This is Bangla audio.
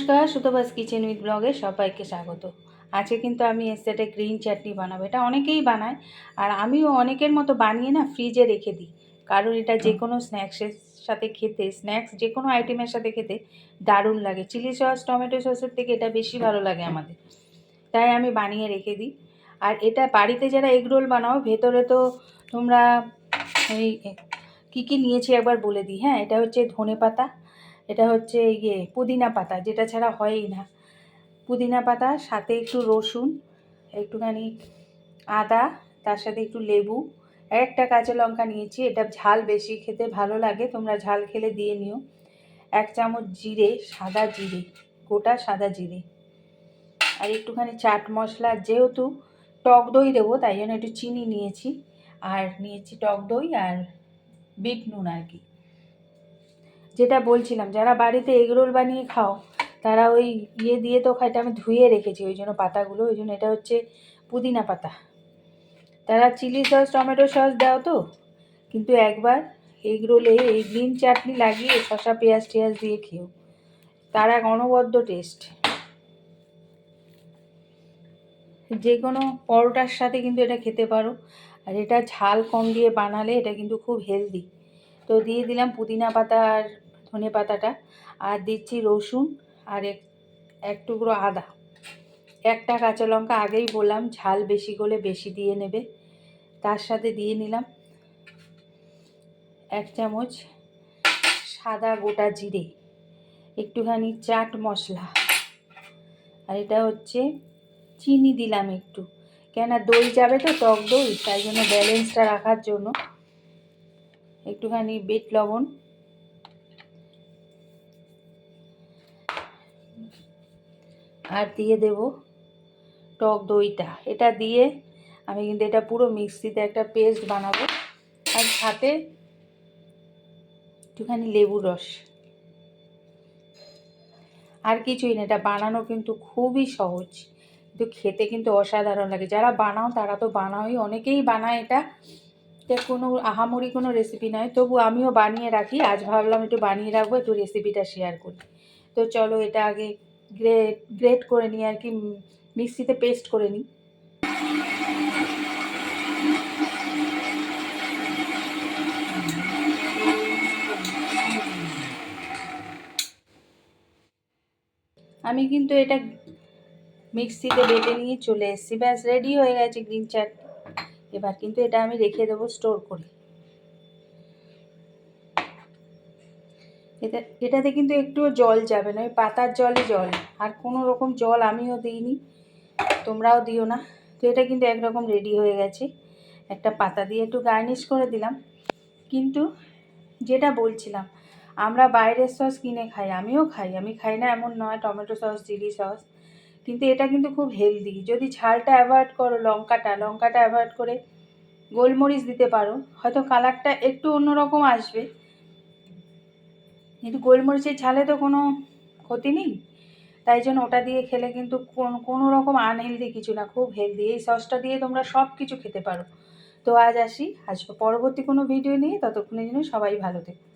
নমস্কার সুতোবাস কিচেন উইথ ব্লগে সবাইকে স্বাগত। আজকে কিন্তু আমি এর সাথে গ্রিন চাটনি বানাবো। এটা অনেকেই বানায় আর আমিও অনেকের মতো বানিয়ে না ফ্রিজে রেখে দিই। কারণ এটা যে কোনো স্ন্যাক্সের সাথে খেতে স্ন্যাক্স যে কোনো আইটেমের সাথে খেতে দারুণ লাগে। চিলি সস টমেটো সসের থেকে এটা বেশি ভালো লাগে আমাদের। তাই আমি বানিয়ে রেখে দিই। আর এটা বাড়িতে যারা এগ রোল বানাও ভেতরে তো তোমরা ওই কী কী নিয়েছি একবার বলে দিই। হ্যাঁ এটা হচ্ছে ধনে পাতা এটা হচ্ছে ইয়ে পুদিনা পাতা, যেটা ছাড়া হয়ই না। পুদিনা পাতা, সাথে একটু রসুন, একটুখানি আদা, তার সাথে একটু লেবু একটা কাঁচা লঙ্কা নিয়েছি, এটা ঝাল বেশি খেতে ভালো লাগে, তোমরা ঝাল খেলে দিয়ে নিও। এক চামচ জিরে, সাদা জিরে, গোটা সাদা জিরে। আর একটুখানি চাট মশলা, যেহেতু টক দই দেবো, তাই জন্য একটু চিনি নিয়েছি। আর নিয়েছি টক দই আর বিট নুন আর কি। যেটা বলছিলাম, যারা বাড়িতে এগরোল বানিয়ে খাও, তারা ওই ইয়ে দিয়ে তো খাইটা আমি ধুয়ে রেখেছি ওই জন্য পাতাগুলো, ওই জন্য এটা হচ্ছে পুদিনা পাতা। তারা চিলি সস, টমেটো সস দাও তো, কিন্তু একবার এগরোলে এই গ্রিন চাটনি লাগিয়ে শসা, পেঁয়াজ টেয়াজ দিয়ে খেও। তার এক অনবদ্য টেস্ট। যে কোনো পরোটার সাথে কিন্তু এটা খেতে পারো। আর এটা ঝাল কম দিয়ে বানালে এটা কিন্তু খুব হেলদি তো দিয়ে দিলাম পুদিনা পাতা আর ধনে পাতাটা। আর দিচ্ছি রসুন আর এক এক টুকরো আদা। একটা কাঁচা লঙ্কা আগেই বললাম, ঝাল বেশি করলে বেশি দিয়ে নেবে। তার সাথে দিয়ে নিলাম এক চামচ সাদা গোটা জিরে, একটুখানি চাট মশলা। আর এটা হচ্ছে চিনি দিলাম একটু। কেন দই যাবে তো টক দই, তাই জন্য ব্যালেন্সটা রাখার জন্য। একটুখানি বেট লবণ। আর দিয়ে দেব টক দইটা। এটা দিয়ে আমি কিন্তু এটা পুরো মিক্সিতে একটা পেস্ট বানাবো। আর সাথে একটুখানি লেবুর রস। আর কিছুই না, এটা বানানো কিন্তু খুবই সহজ। কিন্তু খেতে কিন্তু অসাধারণ লাগে। যারা বানাও তারা তো বানাওই। অনেকেই বানায় এটা। এটা কোনো আহামরি কোনো রেসিপি নয় তবু আমিও বানিয়ে রাখি। আজ ভাবলাম একটু বানিয়ে রাখব, একটু রেসিপিটা শেয়ার করি। তো চলো এটা আগে গ্রেট গ্রেট করে নিই আর কি মিক্সিতে পেস্ট করে নিই। আমি কিন্তু এটা মিক্সিতে বেটে নিয়ে চলে এসেছি। ব্যাস রেডি হয়ে গেছে গ্রিন চাট এবার কিন্তু এটা আমি রেখে দেবো স্টোর করে। এটা, এটাতে কিন্তু একটুও জল যাবে না, ওই পাতার জলই জল। আর কোনো রকম জল আমিও দিইনি, তোমরাও দিও না। তো এটা কিন্তু একরকম রেডি হয়ে গেছে। একটা পাতা দিয়ে একটু গার্নিশ করে দিলাম। কিন্তু যেটা বলছিলাম, আমরা বাইরের সস কিনে খাই, আমিও খাই। আমি খাই না এমন নয়, টমেটো সস চিলি সস কিন্তু এটা কিন্তু খুব হেলদি যদি ঝালটা অ্যাভয়েড করো, লঙ্কাটা লঙ্কাটা অ্যাভয়েড করে গোলমরিচ দিতে পারো, হয়তো কালারটা একটু অন্যরকম আসবে। কিন্তু গোলমরিচের ঝালে তো কোনো ক্ষতি নেই। তাই জন্য ওটা দিয়ে খেলে কিন্তু কোনো রকম আনহেলদি কিছু না, খুব হেলদি এই সসটা দিয়ে তোমরা সব কিছু খেতে পারো। তো আজ আসি আসব পরবর্তী কোনো ভিডিও নিয়ে, ততক্ষণের জন্য সবাই ভালো থেকো।